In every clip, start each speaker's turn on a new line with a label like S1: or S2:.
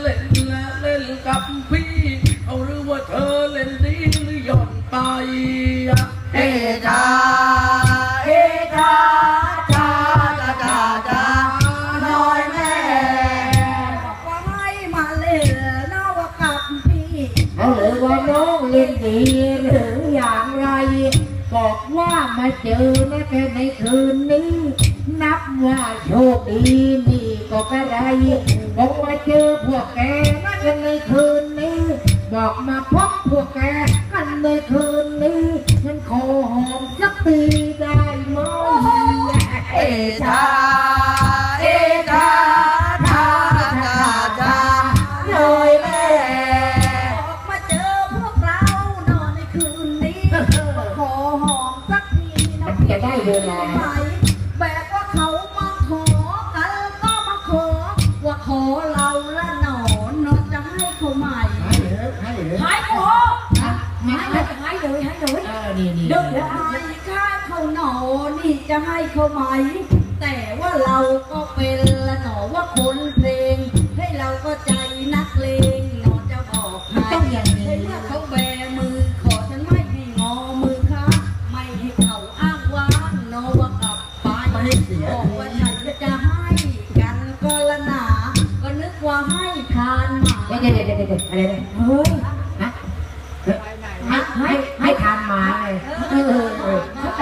S1: เล่นและเล่นกับพี่เอาหรือว่าเธอเล่นดีหรือหย่อนไปอะเอจ้า
S2: เอจ้าจ้าจ้าจ้าจ้า
S3: น้อยแม่บอกว่าให้มาเล่นนอกกับพี่เอาหรือว่าน้องเล่น
S4: ดีหรืออย่างไร บอกว่ามาเจอนะแค่ในคืน โชคดีนี่ก็กระไรบอกว่าเจอพวกแกนักันในคืนนี้ บอกมาพบพวกแกกันในคืนนี้ฉันขอหอมสักทีได้ไหมเอชาเอชาชาชาชาเลยแม่
S3: ออกมาเจอพวกเรานอนในคืนนี้ขอหอมสักทีนะจะได้เวลา
S4: ให้
S2: หายเหลือหายเลยหายเลย
S4: เออนี่นี่เดี๋ยว
S3: หายค่าเขาหนอนี่จะให้เขาไหมแต่ว่าเราก็เป็นละหนอว่าคนเพลง ให้เราก็ใจนักเลงหนอจะบอกใครต้องอย่างนี้เมื่อเขาแบมือขอฉันไม่ให้งอมือค้าไม่ให้เขาอ้างว้างโนว่ากลับไปไม่ให้เสียบอกว่าฉันจะให้กันก็ละหนา ก็นึกว่าให้ทานหมาเดี๋ยวเดี๋ยว
S4: เดี๋ยวเดี๋ยวเนี่ยเฮ
S5: ้
S2: ย
S4: นะ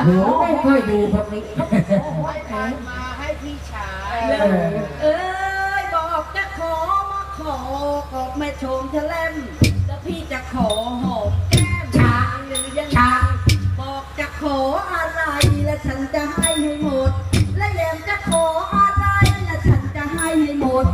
S4: หัวไม่ค่อยดีคนนี้
S2: มาให้พี่ชาย
S3: เออบอกจะขอมาขอขอแม่ชมเธอเล่มแล้พี่จะขอหอมแก้มชาหรือยังชาบอกจะขออะไรและฉันจะให้ให้หมด และแยมจะขออะไรและฉันจะให้ให้หมด